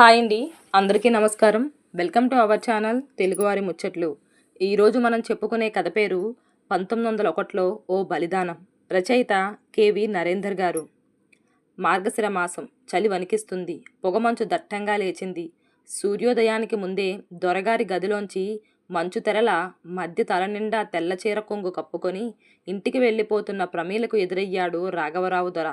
Hi అండి. అందరికీ నమస్కారం. వెల్కమ్ టు అవర్ ఛానల్ తెలుగువారి ముచ్చట్లు. ఈరోజు మనం చెప్పుకునే కథ పేరు పంతొమ్మిది వందల ఒకటిలో ఓ బలిదానం. రచయిత కేవి నరేందర్ గారు. మార్గశిర మాసం చలి వణికిస్తుంది. పొగమంచు దట్టంగా లేచింది. సూర్యోదయానికి ముందే దొరగారి గదిలోంచి మంచు తెరల మధ్య తల నిండా తెల్ల చీర కొంగు కప్పుకొని ఇంటికి వెళ్ళిపోతున్న ప్రమీలకు ఎదురయ్యాడు రాఘవరావు దొర.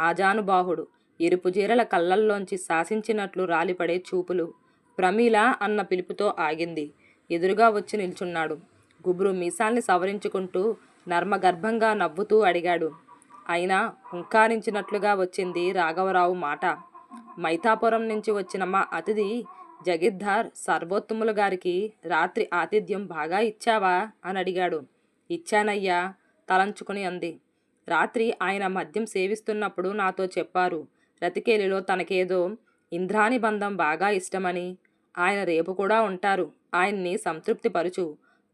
ఆజానుబాహుడు ఎరుపు జీరల కళ్ళల్లోంచి శాసించినట్లు రాలిపడే చూపులు ప్రమీల అన్న పిలుపుతో ఆగింది. ఎదురుగా వచ్చి నిల్చున్నాడు. గుబురు మీసాల్ని సవరించుకుంటూ నర్మగర్భంగా నవ్వుతూ అడిగాడు. అయినా హుంకారించినట్లుగా వచ్చింది రాఘవరావు మాట. మైతాపురం నుంచి వచ్చిన మా అతిథి జగిద్దార్ సర్వోత్తములు గారికి రాత్రి ఆతిథ్యం బాగా ఇచ్చావా అని అడిగాడు. ఇచ్చానయ్యా తలంచుకుని అంది. రాత్రి ఆయన మద్యం సేవిస్తున్నప్పుడు నాతో చెప్పారు. రతికేలిలో తనకేదో ఇంద్రాని బంధం బాగా ఇష్టమని ఆయన రేపు కూడా ఉంటారు. ఆయన్ని సంతృప్తిపరుచు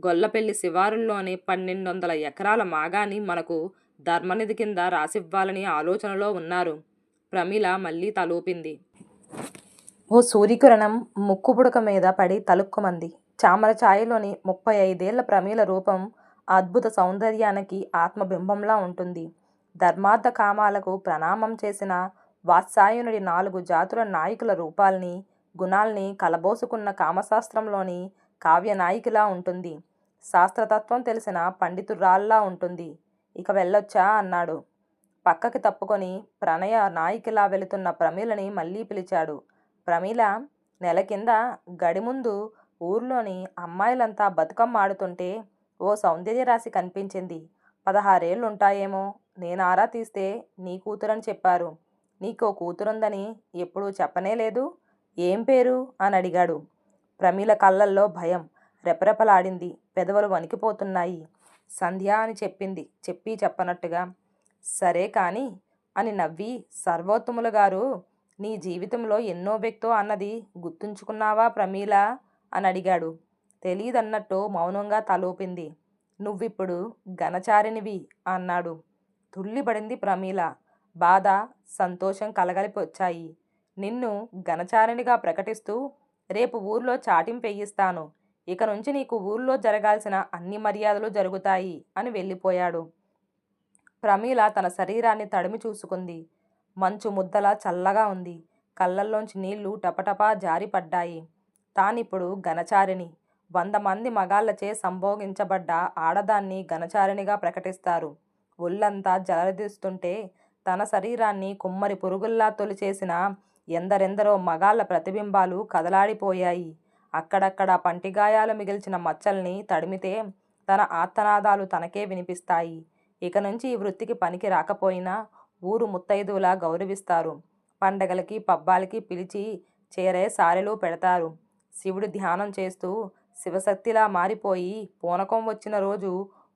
గొల్లపెల్లి శివారుల్లోని పన్నెండు వందల ఎకరాల మాగాని మనకు ధర్మనిధి కింద రాసివ్వాలని ఆలోచనలో ఉన్నారు. ప్రమిళ మళ్ళీ తలూపింది. ఓ సూర్యకిరణం ముక్కుపుడక మీద పడి తలుక్కుమంది. చామర ఛాయలోని ముప్పై ఐదేళ్ళ ప్రమీల రూపం అద్భుత సౌందర్యానికి ఆత్మబింబంలా ఉంటుంది. ధర్మార్థ కామాలకు ప్రణామం చేసిన వాత్సాయనుడి నాలుగు జాతుల నాయకుల రూపాల్ని గుణాల్ని కలబోసుకున్న కామశాస్త్రంలోని కావ్యనాయికిలా ఉంటుంది. శాస్త్రతత్వం తెలిసిన పండితురాల్లా ఉంటుంది. ఇక వెళ్ళొచ్చా? అన్నాడు. పక్కకి తప్పుకొని ప్రణయ నాయికిలా వెళుతున్న ప్రమీలని మళ్ళీ పిలిచాడు. ప్రమీల నెల కింద గడి ముందు ఊర్లోని అమ్మాయిలంతా బతుకమ్మ ఆడుతుంటే ఓ సౌందర్యరాశి కనిపించింది. పదహారేళ్ళు ఉంటాయేమో నేను ఆరా తీస్తే నీ కూతురని చెప్పారు. నీకో కూతురుందని ఎప్పుడూ చెప్పనే లేదు. ఏం పేరు? అని అడిగాడు ప్రమీల కళ్ళల్లో భయం. రెపరెపలాడింది. పెదవులు వణికిపోతున్నాయి. సంధ్య అని చెప్పింది. చెప్పి చెప్పనట్టుగా. సరే కానీ అని నవ్వి సర్వోత్తములు గారు నీ జీవితంలో ఎన్నో వ్యక్తో అన్నది గుర్తుంచుకున్నావా ప్రమీల? అని అడిగాడు తెలీదన్నట్టు మౌనంగా తలూపింది. నువ్విప్పుడు ఘనచారినివి అన్నాడు. తుల్లిపడింది ప్రమీల. బాధ సంతోషం కలగలిపి వచ్చాయి నిన్ను ఘనచారినిగా ప్రకటిస్తూ రేపు ఊర్లో చాటింపెయ్యిస్తాను ఇక నుంచి నీకు ఊర్లో జరగాల్సిన అన్ని మర్యాదలు జరుగుతాయి అని వెళ్ళిపోయాడు. ప్రమీల తన శరీరాన్ని తడిమి చూసుకుంది. మంచు ముద్దలా చల్లగా ఉంది. కళ్ళల్లోంచి నీళ్ళు టపటపా జారిపడ్డాయి. తానిప్పుడు ఘనచారిణి. వంద మంది మగాళ్ళచే సంభోగించబడ్డ ఆడదాన్ని ఘనచారిణిగా ప్రకటిస్తారు. ఒళ్ళంతా జలరదిస్తుంటే తన శరీరాన్ని కుమ్మరి పురుగుల్లా తొలిచేసిన ఎందరెందరో మగాళ్ళ ప్రతిబింబాలు కదలాడిపోయాయి. అక్కడక్కడ పంటిగాయాలు మిగిల్చిన మచ్చల్ని తడిమితే తన ఆత్తనాదాలు తనకే వినిపిస్తాయి. ఇక నుంచి ఈ వృత్తికి పనికి రాకపోయినా ఊరు ముత్తైదువులా గౌరవిస్తారు. పండగలకి పబ్బాలకి పిలిచి చేరే సారెలు పెడతారు. శివుడు ధ్యానం చేస్తూ శివశక్తిలా మారిపోయి పూనకం వచ్చిన రోజు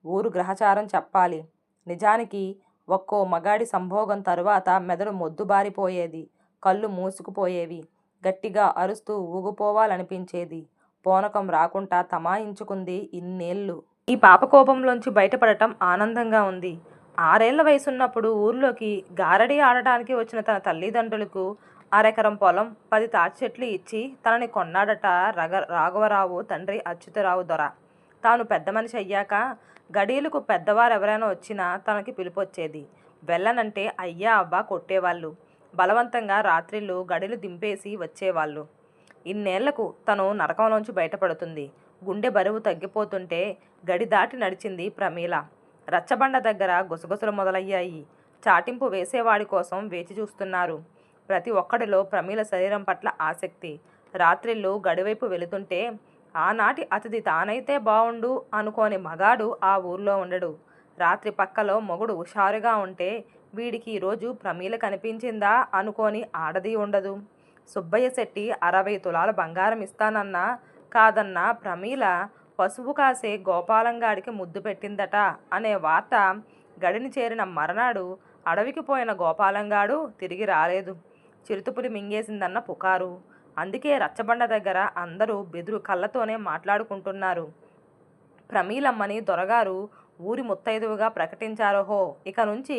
ఊరు గ్రహచారం చెప్పాలి. నిజానికి ఒక్కో మగాడి సంభోగం తరువాత మెదడు మొద్దుబారిపోయేది కళ్ళు మూసుకుపోయేవి గట్టిగా అరుస్తూ ఊగిపోవాలనిపించేది. పోనకం రాకుండా తమాయించుకుంది ఇన్నేళ్ళు. ఈ పాపకోపంలోంచి బయటపడటం ఆనందంగా ఉంది. ఆరేళ్ళ వయసున్నప్పుడు ఊర్లోకి గారడీ ఆడటానికి వచ్చిన తన తల్లిదండ్రులకు అరెకరం పొలం పది తాటి చెట్లు ఇచ్చి తనని కొన్నాడట రగ రాఘవరావు తండ్రి అచ్యుతరావు దొర. తాను పెద్ద మనిషి అయ్యాక గడీలకు పెద్దవారు ఎవరైనా వచ్చినా తనకి పిలిపొచ్చేది. వెళ్ళనంటే అయ్యా అవ్వ కొట్టేవాళ్ళు. బలవంతంగా రాత్రిళ్ళు గడిలు దింపేసి వచ్చేవాళ్ళు. ఇన్నేళ్ళకు తను నరకంలోంచి బయటపడుతుంది. గుండె బరువు తగ్గిపోతుంటే గడి దాటి నడిచింది ప్రమీల. రచ్చబండ దగ్గర గుసగుసలు మొదలయ్యాయి. చాటింపు వేసేవాడి కోసం వేచి చూస్తున్నారు. ప్రతి ఒక్కడిలో ప్రమీల శరీరం పట్ల ఆసక్తి. రాత్రిళ్ళు గడివైపు వెళుతుంటే ఆనాటి అతిథి తానైతే బావుండు అనుకోని మగాడు ఆ ఊర్లో ఉండడు. రాత్రి పక్కలో మొగుడు హుషారుగా ఉంటే వీడికి ఈరోజు ప్రమీల కనిపించిందా అనుకోని ఆడది ఉండదు. సుబ్బయ్య శెట్టి అరవై తులాల బంగారం ఇస్తానన్నా కాదన్నా ప్రమీల పసుపు కాసే గోపాలంగాడికి ముద్దు పెట్టిందట అనే వార్త గడిని చేరిన మరనాడు అడవికి పోయిన గోపాలంగాడు తిరిగి రాలేదు. చిరుతుపులి మింగేసిందన్న పుకారు. అందుకే రచ్చబండ దగ్గర అందరూ బెదురు కళ్ళతోనే మాట్లాడుకుంటున్నారు. ప్రమీలమ్మని దొరగారు ఊరి ముత్తైదువుగా ప్రకటించారోహో ఇక నుంచి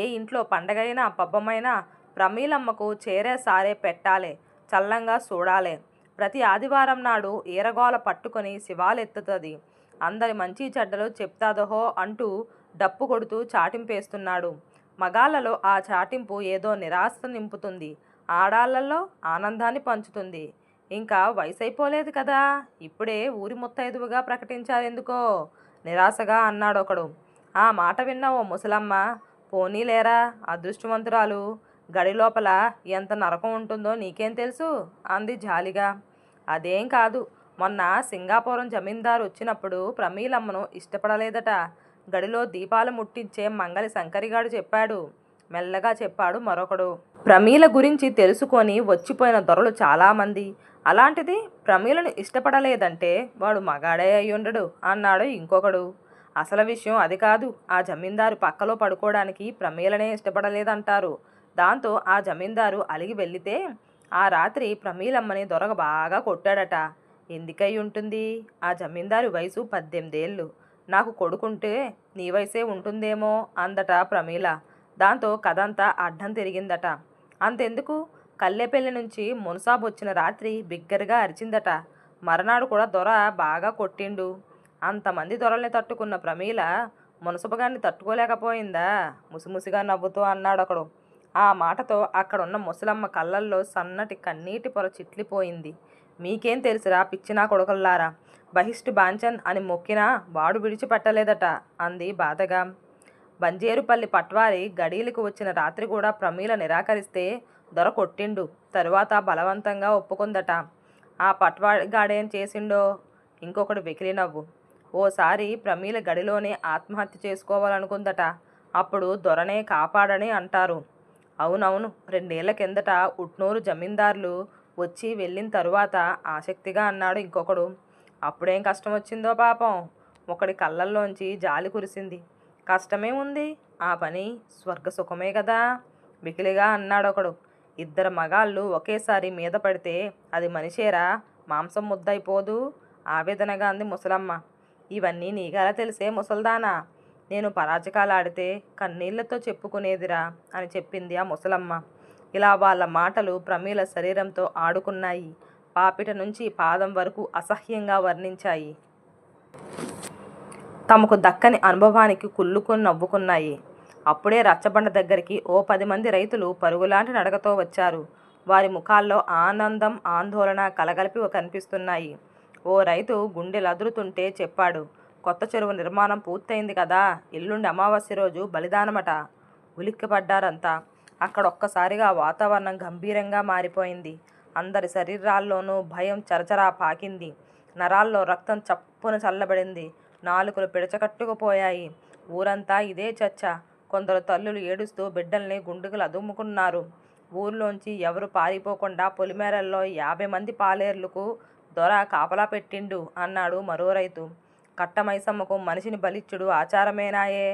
ఏ ఇంట్లో పండగైనా పబ్బమైనా ప్రమీలమ్మకు చేరే సారే పెట్టాలే చల్లంగా చూడాలే ప్రతి ఆదివారం నాడు ఈరగోల పట్టుకొని శివాలెత్తుతుంది. అందరి మంచి చెడ్డలు చెప్తాదహో అంటూ డప్పు కొడుతూ చాటింపేస్తున్నాడు. మగాళ్ళలో ఆ చాటింపు ఏదో నిరాశ నింపుతుంది. ఆడాళ్ళల్లో ఆనందాన్ని పంచుతుంది. ఇంకా వయసు అయిపోలేదు కదా. ఇప్పుడే ఊరి ముత్తైదువుగా ప్రకటించారెందుకో? నిరాశగా అన్నాడు ఒకడు ఆ మాట విన్న ఓ ముసలమ్మ పోనీలేరా అదృష్టవంతురాలు గడి లోపల ఎంత నరకం ఉంటుందో నీకేం తెలుసు? అంది జాలిగా. అదేం కాదు. మొన్న సింగాపురం జమీందారు వచ్చినప్పుడు ప్రమీలమ్మను ఇష్టపడలేదట. గడిలో దీపాలు ముట్టించే మంగలి శంకరిగాడు చెప్పాడు. మెల్లగా చెప్పాడు మరొకడు. ప్రమీల గురించి తెలుసుకొని వచ్చిపోయిన దొరలు చాలామంది. అలాంటిది ప్రమీలను ఇష్టపడలేదంటే వాడు మగాడే అయ్యుండడు అన్నాడు ఇంకొకడు. అసలు విషయం అది కాదు. ఆ జమీందారు పక్కలో పడుకోవడానికి ప్రమీలనే ఇష్టపడలేదంటారు. దాంతో ఆ జమీందారు అలిగి వెళ్ళితే ఆ రాత్రి ప్రమీలమ్మని దొరగ బాగా కొట్టాడట. ఎందుకై ఉంటుంది? ఆ జమీందారు వయసు పద్దెనిమిదేళ్ళు. నాకు కొడుకుంటే నీ వయసే ఉంటుందేమో అందట ప్రమీల. దాంతో కథంతా అడ్డం తిరిగిందట. అంతెందుకు? కల్లెపల్లి నుంచి మున్సాబ్ వచ్చిన రాత్రి బిగ్గరగా అరిచిందట. మరనాడు కూడా దొర బాగా కొట్టిండు. అంతమంది దొరల్ని తట్టుకున్న ప్రమీల మునసబగాన్ని తట్టుకోలేకపోయిందా? ముసిముసిగా నవ్వుతూ అన్నాడు ఒకడు ఆ మాటతో అక్కడున్న ముసలమ్మ కళ్ళల్లో సన్నటి కన్నీటి పొర చిట్లిపోయింది. మీకేం తెలుసురా పిచ్చినా కొడుకల్లారా? బహిష్టు బాంచన్ అని మొక్కినా వాడు విడిచిపెట్టలేదట అంది బాధగా. బంజేరుపల్లి పట్వారి గడీలకు వచ్చిన రాత్రి కూడా ప్రమీల నిరాకరిస్తే దొర కొట్టిండు. తరువాత బలవంతంగా ఒప్పుకుందట. ఆ పట్వాడిగాడేం చేసిండో ఇంకొకడు వెకిలినవ్వు ఓసారి ప్రమీల గడిలోనే ఆత్మహత్య చేసుకోవాలనుకుందట. అప్పుడు దొరనే కాపాడని అంటారు. అవునవును రెండేళ్ళ కిందట ఉట్నూరు జమీందారులు వచ్చి వెళ్ళిన తరువాత ఆసక్తిగా అన్నాడు ఇంకొకడు. అప్పుడేం కష్టం వచ్చిందో పాపం. ఒకడి కళ్ళల్లోంచి జాలి కురిసింది. కష్టమే ఉంది. ఆ పని స్వర్గ సుఖమే కదా మికిలిగా అన్నాడు ఒకడు ఇద్దరు మగాళ్ళు ఒకేసారి మీద పడితే అది మనిషేరా? మాంసం ముద్దయిపోదు. ఆవేదనగా అంది ముసలమ్మ. ఇవన్నీ నీకెలా తెలిసే ముసల్దానా? నేను పరాజకాలు ఆడితే కన్నీళ్ళతో చెప్పుకునేదిరా? అని చెప్పింది ఆ ముసలమ్మ. ఇలా వాళ్ళ మాటలు ప్రమీల శరీరంతో ఆడుకున్నాయి. పాపిట నుంచి పాదం వరకు అసహ్యంగా వర్ణించాయి. తమకు దక్కని అనుభవానికి కుళ్ళుకొని నవ్వుకున్నాయి. అప్పుడే రచ్చబండ దగ్గరికి ఓ పది మంది రైతులు పరుగులాంటి నడకతో వచ్చారు. వారి ముఖాల్లో ఆనందం ఆందోళన కలగలిపి కనిపిస్తున్నాయి. ఓ రైతు గుండెలదురుతుంటే చెప్పాడు కొత్త చెరువు నిర్మాణం పూర్తయింది కదా ఎల్లుండి అమావాస్య రోజు బలిదానమట. ఉలిక్కిపడ్డారంతా. అక్కడ ఒక్కసారిగా వాతావరణం గంభీరంగా మారిపోయింది. అందరి శరీరాల్లోనూ భయం చరచరా పాకింది. నరాల్లో రక్తం చప్పున చల్లబడింది. నాలుకలు పిడచకట్టుకుపోయాయి. ఊరంతా ఇదే చర్చ. కొందరు తల్లులు ఏడుస్తూ బిడ్డల్ని గుండుకులు అదుముకున్నారు. ఊర్లోంచి ఎవరు పారిపోకుండా పొలిమేరల్లో యాభై మంది పాలేర్లకు దొర కాపలా పెట్టిండు అన్నాడు మరో రైతు. కట్టమైసమ్మకు మనిషిని బలిచ్చుడు ఆచారమేనాయే.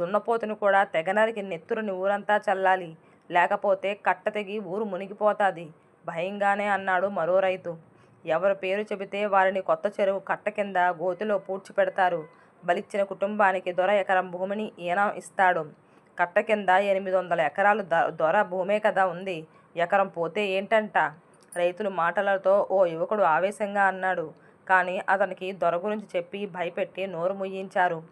దున్నపోతును కూడా తెగనరికి నెత్తురుని ఊరంతా చల్లాలి. లేకపోతే కట్ట తెగి ఊరు మునిగిపోతాది. భయంగానే అన్నాడు మరో రైతు. ఎవరు పేరు చెబితే వారిని కొత్త చెరువు కట్ట కింద గోతిలో పూడ్చిపెడతారు బలిచ్చిన కుటుంబానికి దొర ఎకరం భూమిని ఈయన ఇస్తాడు. కట్ట కింద ఎనిమిది వందల ఎకరాలు ద దొర భూమే కదా ఉంది. ఎకరం పోతే ఏంటంట? రైతులు మాటలతో ఓ యువకుడు ఆవేశంగా అన్నాడు. కానీ అతనికి దొర గురించి చెప్పి భయపెట్టి నోరు ముయ్యించారు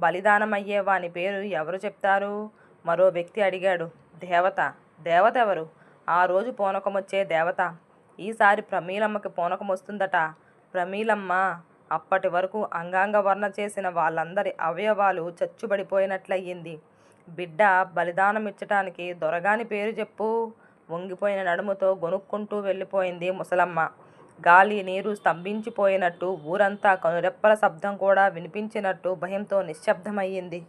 బలిదానమయ్యే వాని పేరు ఎవరు చెప్తారు? మరో వ్యక్తి అడిగాడు. దేవత. దేవత ఎవరు? ఆ రోజు పూనకమొచ్చే దేవత. ఈసారి ప్రమీలమ్మకి పూనకం వస్తుందట. ప్రమీలమ్మ అప్పటి వరకు అంగాంగ వర్ణ చేసిన వాళ్ళందరి అవయవాలు చచ్చుబడిపోయినట్లయింది. బిడ్డ బలిదానం ఇచ్చటానికి దొరగాని పేరు చెప్పు. వంగిపోయిన నడుముతో గొనుక్కుంటూ వెళ్ళిపోయింది ముసలమ్మ. గాలి నీరు స్తంభించిపోయినట్టు ఊరంతా కనురెప్పల శబ్దం కూడా వినిపించినట్టు భయంతో నిశ్శబ్దమయ్యింది.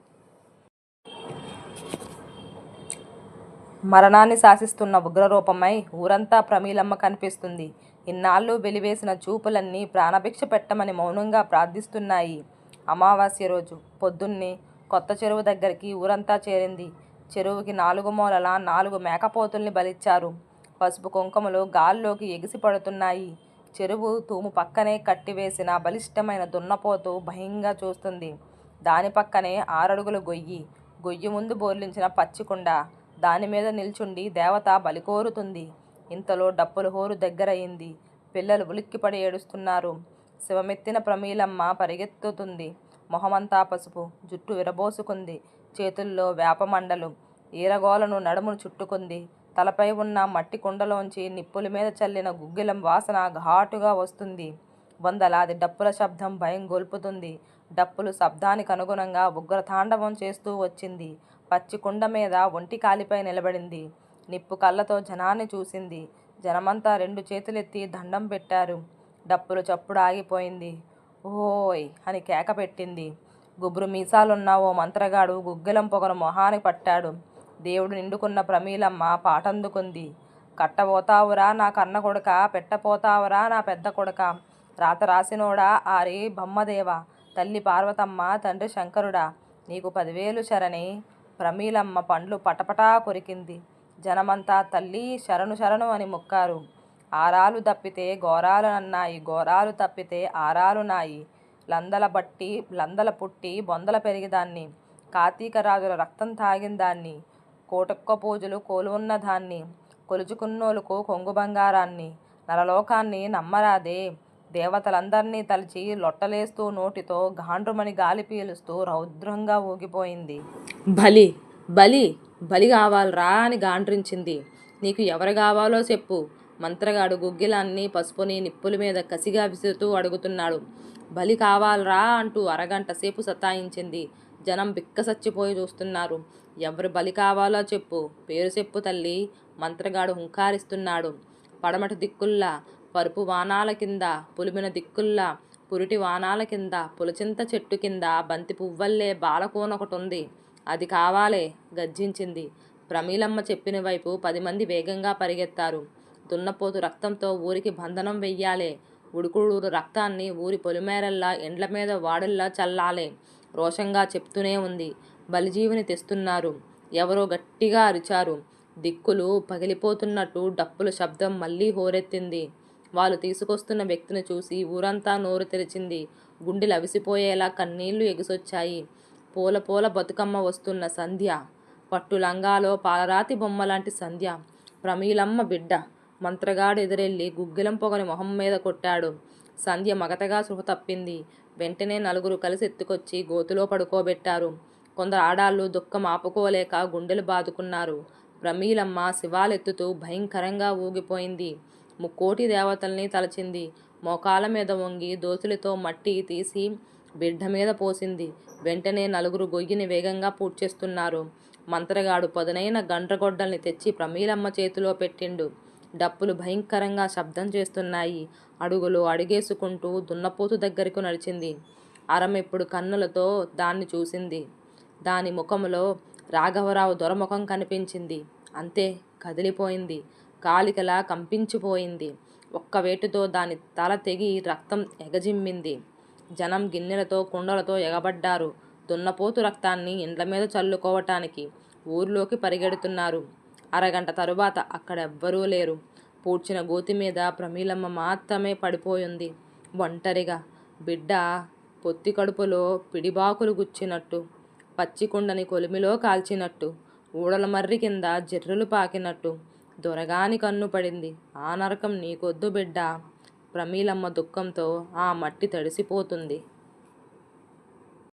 మరణాన్ని శాసిస్తున్న ఉగ్రరూపమై ఊరంతా ప్రమీలమ్మ కనిపిస్తుంది. ఇన్నాళ్ళు వెలివేసిన చూపులన్నీ ప్రాణభిక్ష పెట్టమని మౌనంగా ప్రార్థిస్తున్నాయి. అమావాస్య రోజు పొద్దున్నే కొత్త చెరువు దగ్గరికి ఊరంతా చేరింది. చెరువుకి నాలుగు మూలల నాలుగు మేకపోతుల్ని బలిచ్చారు. పసుపు కుంకుమలు గాల్లోకి ఎగిసి పడుతున్నాయి. చెరువు తూము పక్కనే కట్టివేసిన బలిష్టమైన దున్నపోతు భయంగా చూస్తుంది. దాని పక్కనే ఆరడుగుల గొయ్యి. గొయ్యి ముందు బోర్లించిన పచ్చికుండ. దాని మీద నిల్చుండి దేవత బలికోరుతుంది ఇంతలో డప్పుల హోరు దగ్గరయింది. పిల్లలు ఉలిక్కిపడి ఏడుస్తున్నారు. శివమెత్తిన ప్రమీలమ్మ పరిగెత్తుతుంది. మొహమంతా పసుపు జుట్టు విరబోసుకుంది. చేతుల్లో వేపమండలు ఈరగోలను నడుమును చుట్టుకుంది. తలపై ఉన్న మట్టి కుండలోంచి నిప్పుల మీద చల్లిన గుగ్గిలం వాసన ఘాటుగా వస్తుంది. వందలాది డప్పుల శబ్దం భయం గొల్పుతుంది. డప్పులు శబ్దానికి అనుగుణంగా ఉగ్ర తాండవం చేస్తూ వచ్చింది. పచ్చి కుండ మీద ఒంటి కాలిపై నిలబడింది. నిప్పు కళ్ళతో జనాన్ని చూసింది. జనమంతా రెండు చేతులెత్తి దండం పెట్టారు. డప్పులు చప్పుడు ఆగిపోయింది. ఓయ్ అని కేక పెట్టింది. గుబురు మీసాలున్న ఓ మంత్రగాడు గుగ్గిలం పొగను మొహానికి పట్టాడు. దేవుడు నిండుకున్న ప్రమీలమ్మ పాటందుకుంది. కట్టబోతావురా నా కన్న కొడుక పెట్టపోతావురా నా పెద్ద కొడుక. రాత రాసినోడా ఆరి బొమ్మదేవ తల్లి పార్వతమ్మ తండ్రి శంకరుడా. నీకు పదివేలు శరణి. ప్రమీలమ్మ పండ్లు పటపటా కొరికింది. జనమంతా తల్లి శరణు శరణు అని మొక్కారు. ఆరాలు తప్పితే ఘోరాలు అన్నాయి ఘోరాలు తప్పితే ఆరాలు నాయి. లందల బట్టి లందల పుట్టి బొందల పెరిగిదాన్ని. కార్తీక రాజుల రక్తం తాగిందాన్ని కోటొక్క పూజలు కోలున్న దాన్ని. కొలుచుకున్నోలుకు కొంగు బంగారాన్ని. నరలోకాన్ని నమ్మరాదే. దేవతలందర్నీ తలిచి లొట్టలేస్తూ నోటితో గాండ్రుమని గాలి పీలుస్తూ రౌద్రంగా ఊగిపోయింది. బలి బలి బలి కావాలరా అని గాండ్రించింది. నీకు ఎవరు కావాలో చెప్పు. మంత్రగాడు గుగ్గిలాన్ని పసుపుని నిప్పుల మీద కసిగా విసురుతూ అడుగుతున్నాడు. బలి కావాలరా అంటూ అరగంట సేపు సతాయించింది జనం బిక్కసచ్చిపోయి చూస్తున్నారు. ఎవరు బలి కావాలో చెప్పు. పేరు చెప్పు తల్లి మంత్రగాడు హుంకారిస్తున్నాడు. పడమటి దిక్కుల్లా పరుపు వానాల కింద పులిమిన దిక్కుల్లా పురిటి వానాల కింద పులచింత చెట్టు కింద బంతి పువ్వల్లే బాలకోన ఒకటి ఉంది అది కావాలే గర్జించింది. ప్రమీలమ్మ చెప్పిన వైపు పది మంది వేగంగా పరిగెత్తారు. దున్నపోతు రక్తంతో ఊరికి బంధనం వెయ్యాలే. ఉడుకుడు రక్తాన్ని ఊరి పొలిమేరల్లా ఎండ్ల మీద వాడల్లా చల్లాలే. రోషంగా చెప్తూనే ఉంది. బలిజీవిని తెస్తున్నారు. ఎవరో గట్టిగా అరిచారు. దిక్కులు పగిలిపోతున్నట్టు డప్పుల శబ్దం మళ్ళీ హోరెత్తింది. వాళ్ళు తీసుకొస్తున్న వ్యక్తిని చూసి ఊరంతా నోరు తెరిచింది. గుండెలు అవిసిపోయేలా కన్నీళ్ళు ఎగిసొచ్చాయి. పూల పూల బతుకమ్మ వస్తున్న సంధ్య. పట్టు లంగాలో పాలరాతి బొమ్మ లాంటి సంధ్య. ప్రమీలమ్మ బిడ్డ. మంత్రగాడు ఎదురెళ్ళి గుగ్గిలం పొగని మొహం మీద కొట్టాడు. సంధ్య మగతగా సృహ తప్పింది. వెంటనే నలుగురు కలిసి ఎత్తుకొచ్చి గోతులో పడుకోబెట్టారు. కొందరు ఆడాళ్ళు దుఃఖం ఆపుకోలేక గుండెలు బాదుకున్నారు. ప్రమీలమ్మ శివాలెత్తుతూ భయంకరంగా ఊగిపోయింది. ముక్కోటి దేవతల్ని తలచింది. మోకాల మీద వంగి దోసులతో మట్టి తీసి బిడ్డ మీద పోసింది. వెంటనే నలుగురు గొయ్యిని వేగంగా పూడ్చేస్తున్నారు మంత్రగాడు పదునైన గండ్రగొడ్డల్ని తెచ్చి ప్రమీలమ్మ చేతిలో పెట్టిండు. డప్పులు భయంకరంగా శబ్దం చేస్తున్నాయి. అడుగులు అడిగేసుకుంటూ దున్నపోతు దగ్గరకు నడిచింది. అరమెప్పుడు కన్నులతో దాన్ని చూసింది. దాని ముఖంలో రాఘవరావు దొరముఖం కనిపించింది. అంతే కదిలిపోయింది. కాలికలా కంపించిపోయింది. ఒక్క వేటుతో దాని తల తెగి రక్తం ఎగజిమ్మింది. జనం గిన్నెలతో కుండలతో ఎగబడ్డారు. దున్నపోతు రక్తాన్ని ఇండ్ల మీద చల్లుకోవటానికి ఊర్లోకి పరిగెడుతున్నారు. అరగంట తరువాత అక్కడెవ్వరూ లేరు. పూడ్చిన గోతి మీద ప్రమీలమ్మ మాత్రమే పడిపోయింది. ఒంటరిగా బిడ్డ పొత్తి కడుపులో పిడిబాకులు గుచ్చినట్టు పచ్చికుండని కొలిమిలో కాల్చినట్టు ఊడల మర్రి కింద జర్రులు పాకినట్టు దొరగాని కన్ను పడింది. ఆ నరకం నీకొద్దు బిడ్డ. ప్రమీలమ్మ దుఃఖంతో ఆ మట్టి తడిసిపోతుంది.